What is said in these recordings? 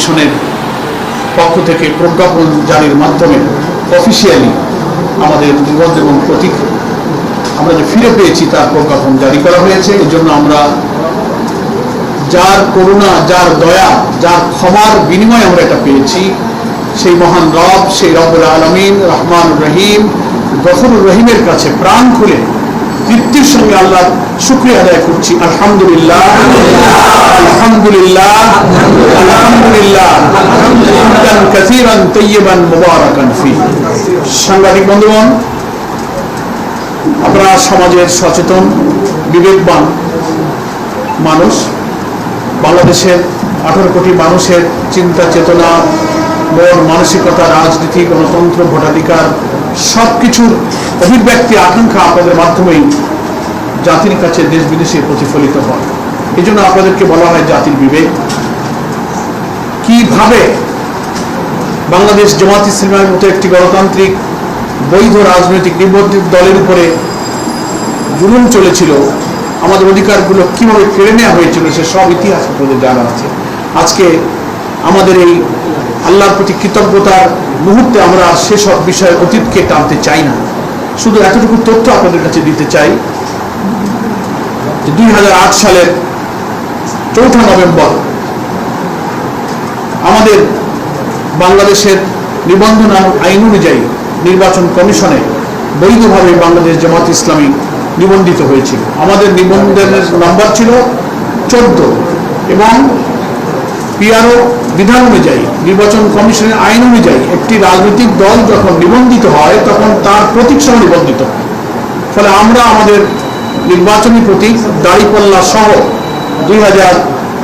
কমিশনের পক্ষ থেকে প্রজ্ঞাপন জারির মাধ্যমে অফিসিয়ালি আমাদের নিবন্ধ এবং প্রতীক আমরা যে ফিরে পেয়েছি তার প্রজ্ঞাপন জারি করা হয়েছে। এই জন্য আমরা যার করুণা, যার দয়া, যার ক্ষমার বিনিময়ে আমরা এটা পেয়েছি। সেই মহান রব, সেই রব্বুল আলমিন রহমান রহিম, গফরুর রহিমের কাছে প্রাণ খুলে তৃপ্তির সঙ্গে আল্লাহ শুক্রিয়া আদায় করছি। আলহামদুলিল্লাহ। আলহামদুলিল্লাহ। আলহামদুলিল্লাহ। সাংবাদিক বন্ধুগণ, আপনারা সমাজের সচেতন, বিবেকবান মানুষ। বাংলাদেশের আঠারো কোটি মানুষের চিন্তা, চেতনা, মন, মানসিকতা, রাজনীতি, গণতন্ত্র, ভোটাধিকার সব কিছুর অভিব্যক্তি আকাঙ্ক্ষা আপনাদের মাধ্যমেই জাতির কাছে দেশ বিদেশে প্রতিফলিত হয়। এই জন্য আপনাদেরকে বলা হয় জাতির বিবেক। কীভাবে বাংলাদেশ জামাত ইসলামের মতো একটি গণতান্ত্রিক, বৈধ রাজনৈতিক নিবন্ধিত দলের উপরে জুলুম চলেছিল, আমাদের অধিকারগুলো কীভাবে কেড়ে নেওয়া হয়েছিল, সে সব ইতিহাস আপনাদের জানা আছে। আজকে আমাদের এই আল্লাহর প্রতি কৃতজ্ঞতার মুহূর্তে আমরা সেসব বিষয়ে অতীতকে টানতে চাই না। শুধু এতটুকু তথ্য আপনাদের কাছে দিতে চাই দুই সালের চৌঠা নভেম্বর আমাদের বাংলাদেশের নিবন্ধন আইন অনুযায়ী নির্বাচন কমিশনে বৈধভাবে বাংলাদেশ জামাত ইসলামী নিবন্ধিত হয়েছিল। আমাদের নিবন্ধনের নাম্বার ছিল চোদ্দ এবং পিআরও বিধান অনুযায়ী, নির্বাচন কমিশনের আইন অনুযায়ী একটি রাজনৈতিক দল যখন নিবন্ধিত হয়, তখন তার প্রতীক সহ নিবন্ধিত ফলে আমরা আমাদের নির্বাচনী প্রতীক দাড়িপাল্লা সহ দুই হাজার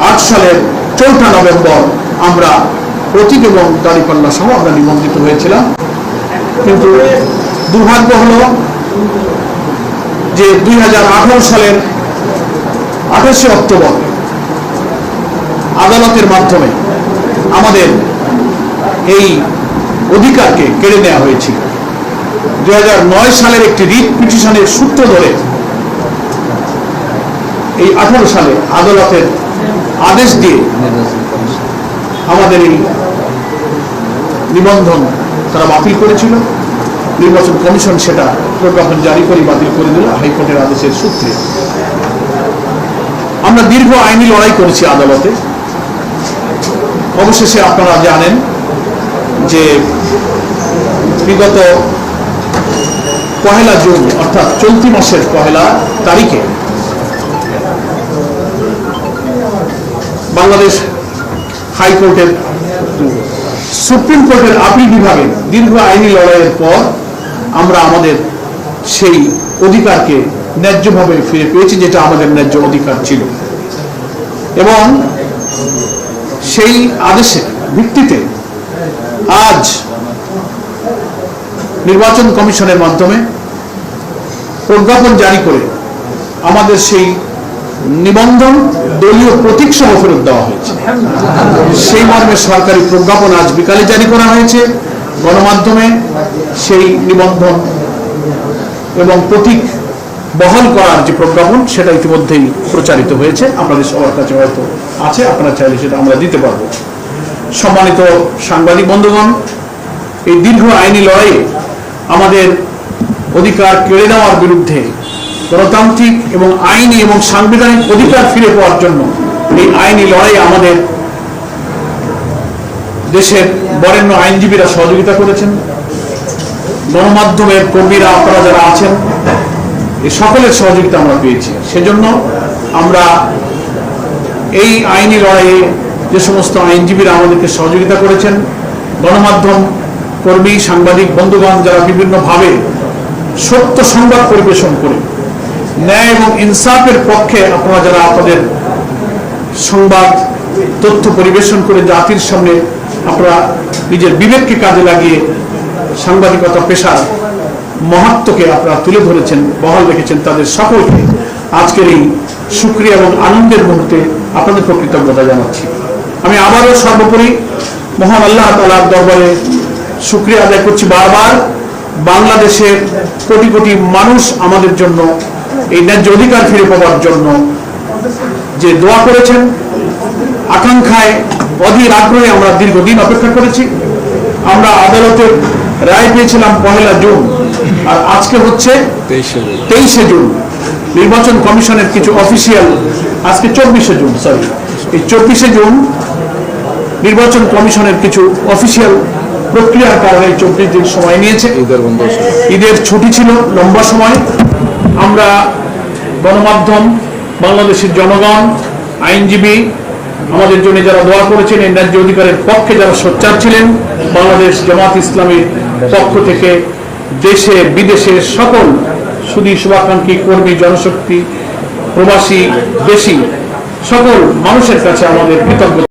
আট সালের চৌঠা নভেম্বর আমরা প্রতীক এবং দাড়িপাল্লা সহ আমরা নিবন্ধিত হয়েছিলাম। কিন্তু দুর্ভাগ্য হলো যে দুই হাজার আঠারো সালের আঠাশে অক্টোবর আদালতের মাধ্যমে আমাদের এই অধিকারকে কেড়ে নেওয়া হয়েছিল দুই সালের একটি রিট পিটিশনের সূত্র ধরে এই আঠারো সালে আদালতের আদেশ দিয়ে আমাদের এই নিবন্ধন তারা বাতিল করেছিল। নির্বাচন কমিশন সেটা প্রজ্ঞাপন জারি করে বাতিল করে দিল হাইকোর্টের আদেশের সূত্রে। আমরা দীর্ঘ আইনি লড়াই করেছি আদালতে। অবশেষে আপনারা জানেন যে বিগত পহেলা জুন, অর্থাৎ চলতি মাসের পহেলা তারিখে বাংলাদেশ হাইকোর্টের সুপ্রিম কোর্টের আপিল বিভাগে দীর্ঘ আইনি লড়াইয়ের পর আমরা আমাদের সেই অধিকারকে ন্যায্যভাবে ফিরে পেয়েছি, যেটা আমাদের ন্যায্য অধিকার ছিল। এবং সেই আদেশের ভিত্তিতে আজ নির্বাচন কমিশনের মাধ্যমে প্রজ্ঞাপন জারি করে আমাদের সেই নিবন্ধন দলীয় প্রতীক সহ ফেরত দেওয়া হয়েছে। সেই মর্মে সরকারি প্রজ্ঞাপন আজ বিকালে জারি করা হয়েছে। গণমাধ্যমে সেই নিবন্ধন এবং প্রতীক বহন করার যে প্রজ্ঞাপন সেটা ইতিমধ্যেই প্রচারিত হয়েছে। আপনাদের সবার কাছে হয়তো আছে, আপনারা চাইলে সেটা আমরা দিতে পারব। সম্মানিত সাংবাদিক বন্ধুগণ, এই দীর্ঘ আইনি লড়াইয়ে আমাদের অধিকার কেড়ে নেওয়ার বিরুদ্ধে গণতান্ত্রিক এবং আইনি এবং সাংবিধানিক অধিকার ফিরে পাওয়ার জন্য এই আইনি লড়াই আমাদের দেশের বরেণ্য আইনজীবীরা সহযোগিতা করেছেন। গণমাধ্যমের কর্মীরা, আপনারা যারা আছেন এই সকলের সহযোগিতা আমরা পেয়েছি। সেজন্য আমরা এই আইনি লড়াইয়ে যে সমস্ত আইনজীবীরা আমাদেরকে সহযোগিতা করেছেন, গণমাধ্যম কর্মী, সাংবাদিক, বন্ধুগণ যারা বিভিন্নভাবে সত্য সংবাদ পরিবেশন করে, ন্যায় এবং ইনসাফের পক্ষে আপনারা যারা আপনাদের সংবাদ, তথ্য পরিবেশন করে জাতির সামনে আপনারা নিজের বিবেককে কাজে লাগিয়ে সাংবাদিকতা, পেশার মহত্বকে আপনারা তুলে ধরেছেন, বহাল রেখেছেন তাদের সকলকে। আজকের এই সুক্রিয়া এবং আনন্দের মুহূর্তে আপনাদের কৃতজ্ঞতা জানাচ্ছি। আমি আবারও সর্বোপরি মহান আল্লাহ তালার দরবারে সুক্রিয়া আদায় করছি বারবার। বাংলাদেশের কোটি কোটি মানুষ আমাদের জন্য, এই ন্যায্য অধিকার ফিরে পাওয়ার জন্য যে দোয়া করেছেন, আকাঙ্ক্ষায়, অধীর আগ্রহে আমরা দীর্ঘদিন অপেক্ষা করেছি। আমরা আদালতের রায় পেয়েছিলাম পহেলা জুন আর আজকে হচ্ছে তেইশে জুন। নির্বাচন কমিশনের কিছু অফিসিয়াল আজকে চব্বিশে জুন সরি এই চব্বিশে জুন নির্বাচন কমিশনের কিছু অফিসিয়াল প্রক্রিয়ার কারণে চব্বিশ দিন সময় নিয়েছে। ঈদের ছুটি ছিল লম্বা সময়। আমরা গণমাধ্যম বাংলাদেশের জনগণ আইনজীবী আমাদের জন্য যারা দোয়া করেছেন, এই ন্যায্য অধিকারের পক্ষে যারা সোচ্চার ছিলেন, বাংলাদেশ জামাত ইসলামীর পক্ষ থেকে দেশে, বিদেশে সকল সুদী শুভাকাঙ্ক্ষী, কর্মী, জনশক্তি, প্রবাসী, দেশি সকল মানুষের কাছে আমাদের কৃতজ্ঞতা।